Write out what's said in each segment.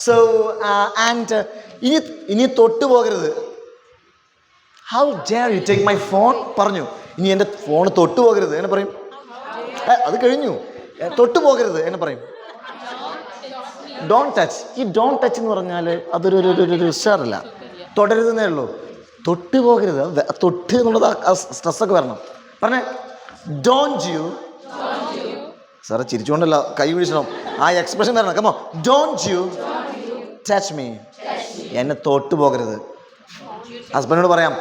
So and uh, ഇനി ഇനി തൊട്ടു പോകരുത്. How dare you take my phone പറഞ്ഞു. ഇനി എന്റെ ഫോൺ തൊട്ടു പോകരുത്. എന്നെ പറയും. അത് കഴിഞ്ഞു. തൊട്ട് പോകരുത്. എന്നെ പറയും. ഡോൺ ടച്ച് ഈ ഡോൺ ടച്ച് എന്ന് പറഞ്ഞാൽ അതൊരു ഒരു ഒരു- ഒരു ഉഷാറല്ല. തുടരുതെന്നേ ഉള്ളൂ. തൊട്ട് പോകരുത്. തൊട്ട് എന്നുള്ളത് സ്ട്രെസ്സൊക്കെ വരണം. പറഞ്ഞേ ഡോൺ യു സാറേ ചിരിച്ചുകൊണ്ടല്ല. കൈ വീഴ്ചണം ആ എക്സ്പ്രഷൻ തരണം. Come on don't you touch me എന്നെ തൊട്ട് പോകരുത്. ഹസ്ബൻഡിനോട് പറയാം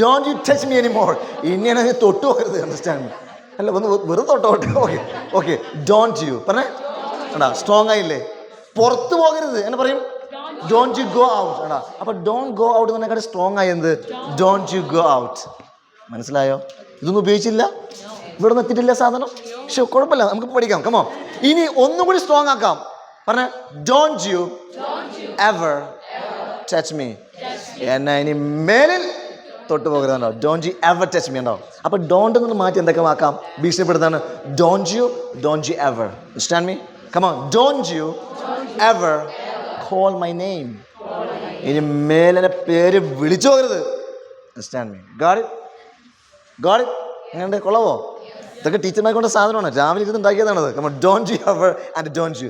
ഡോൺ യു ടച്ച് മീ എനിമോൾ ഇനിയാണ് നീ തൊട്ട് പോകരുത് അണ്ടർസ്റ്റാൻഡ് അല്ല ഒന്ന് വെറുതെ തൊട്ടോട്ടെ ഓക്കെ ഓക്കെ ഡോൺ യു പറഞ്ഞേ? എടാ സ്ട്രോങ് ആയില്ലേ? പുറത്ത് പോകരുത്. എന്നെ പറയും ഡോൺ യു ഗോ ഔട്ട് എടാ അപ്പൊ ഡോൺ ഗോ ഔട്ട് എന്നേക്കാൾ സ്ട്രോങ് ആയി എന്ത്? ഡോൺ യു ഗോ ഔട്ട് മനസ്സിലായോ? ഇതൊന്നും ഉപയോഗിച്ചില്ല? ഇവിടെ എത്തിയിട്ടില്ല സാധനം? പക്ഷെ കുഴപ്പമില്ല. നമുക്ക് പഠിക്കാം. കമോ ഇനി ഒന്നും കൂടി സ്ട്രോങ് ആക്കാം. പറഞ്ഞ don't you ever touch me എന്നെ ഇനി മേലിൽ തൊട്ട് പോകരുതുണ്ടോ don't you ever touch me ഉണ്ടോ അപ്പൊ ഡോണ്ട് നിന്ന് മാറ്റി എന്തൊക്കെ ആക്കാം? ഭീഷണിപ്പെടുത്താണ് don't you don't you ever insult me come on don't you ever call my name ഇനി മേലെ പേര് വിളിച്ചു പോകരുത്. ഇൻസ്റ്റാൻ മീ ഗാഡ് ഗാഡ് എങ്ങനെ കൊള്ളവോ? ഇതൊക്കെ ടീച്ചർമാരെ കൊണ്ട സാധനമാണ്. രാവിലെ ഇരുന്ന് ഉണ്ടാക്കിയതാണത്. നമ്മൾ don't you ever and don't you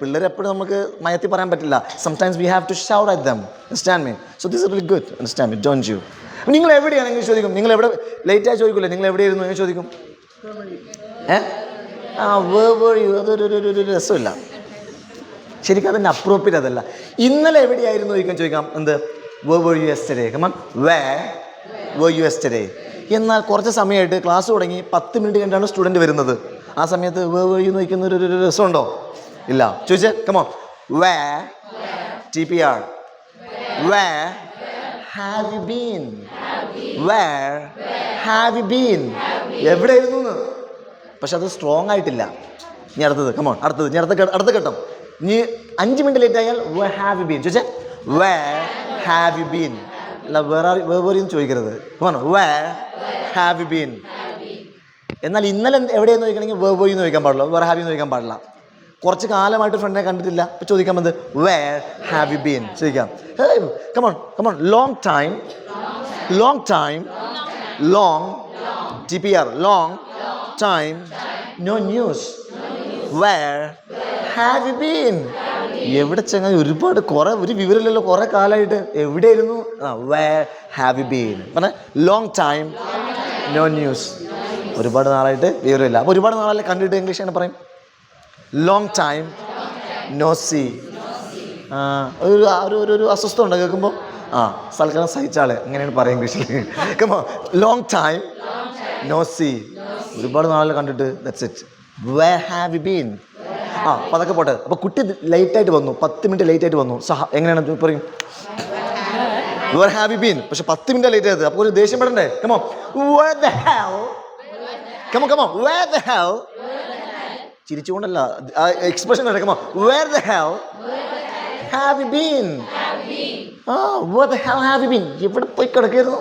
പിള്ളേർ എപ്പോഴും നമുക്ക് മയത്തി പറയാൻ പറ്റില്ല. Sometimes we have to shout at them understand me so this very good understand me don't you നിങ്ങൾ എവിടെയാണെങ്കിൽ ചോദിക്കും. നിങ്ങൾ എവിടെ ലേറ്റ് ആയി ചോദിക്കില്ലേ നിങ്ങൾ എവിടെയായിരുന്നു? എന്ന് ചോദിക്കും. രസമില്ല. ശരിക്കും അതിന്റെ അപ്രോപ്രിയറ്റ് അതല്ല. ഇന്നലെ എവിടെയായിരുന്നു ചോദിക്കാൻ? ചോദിക്കാം. എന്ത്? Where were you yesterday come on where were you yesterday എന്നാൽ കുറച്ച് സമയമായിട്ട് ക്ലാസ് തുടങ്ങി പത്ത് മിനിറ്റ് കഴിഞ്ഞാണ് സ്റ്റുഡന്റ് വരുന്നത്. ആ സമയത്ത് വേ വേ എന്ന് നോക്കുന്ന ഒരു രസമുണ്ടോ? ഇല്ല. ചോദിച്ചേ come on where T P R where have you been where have you been എവിടെയായിരുന്നു എന്ന്? പക്ഷെ അത് സ്ട്രോങ് ആയിട്ടില്ല. ഇനി അടുത്തത് കമോൺ അടുത്തത് ഇനി അടുത്ത അടുത്ത ഘട്ടം. ഇനി അഞ്ച് മിനിറ്റ് ലേറ്റ് ആയാൽ വേ ഹാവ് യു ബീൻ ചോദിച്ചേ വേ ഹാവ് യു ബീൻ അല്ല വേറെ വേറെ ചോദിക്കരുത്. കമോൺ വേ ഹാവ് ബീൻ എന്നാൽ ഇന്നലെ എവിടെയെന്ന് ചോദിക്കണമെങ്കിൽ വേ പോയി എന്ന് ചോദിക്കാൻ പാടില്ല വേർ ഹാവ് യു എന്ന് ചോദിക്കാൻ പാടില്ല. കുറച്ച് കാലമായിട്ട് ഫ്രണ്ടിനെ കണ്ടിട്ടില്ല. അപ്പോൾ ചോദിക്കാൻ വന്നത് വേർ ഹാവ് യു ബീൻ ചോദിക്കാം. Come on come on long time long time long T P R long time no news where have you been എവിടെ ചങ്ങായി ഒരുപാട് കുറേ ഒരു വിവരമില്ലല്ലോ കുറേ കാലമായിട്ട് എവിടെയായിരുന്നു? വേ ഹാവ് യു ബീൻ പറഞ്ഞ ലോങ് ടൈം നോ ന്യൂസ് ഒരുപാട് നാളായിട്ട് വിവരമില്ല. അപ്പോൾ ഒരുപാട് നാളായിട്ട് കണ്ടിട്ട് ഇംഗ്ലീഷ് ആണ് പറയും ലോങ് ടൈം നോ സി ഒരു ഒരു ഒരു ഒരു അസ്വസ്ഥ ഉണ്ട് കേൾക്കുമ്പോൾ ആ സൽക്കാരം സഹിച്ചാളെ അങ്ങനെയാണ് പറയും ഇംഗ്ലീഷിൽ കേൾക്കുമ്പോൾ ലോങ് ടൈം നോ സി ഒരുപാട് നാളെ കണ്ടിട്ട്. That's it where have you been ആ അപ്പോൾ അതൊക്കെ പോട്ടെ അപ്പോൾ കുട്ടി ലേറ്റായിട്ട് വന്നു പത്ത് മിനിറ്റ് ലേറ്റായിട്ട് വന്നു സഹ എങ്ങനെയാണ് പറയും വേർ ഹാവ് യു ബീൻ പക്ഷെ പത്ത് മിനിറ്റ് ലേറ്റ് ആയത് അപ്പോൾ ഒരു ദേഷ്യം പെടണ്ടേ come on come on come on ചിരിച്ചുകൊണ്ടല്ല expression come on the hell have you been ആ പോയി കിടക്കായിരുന്നു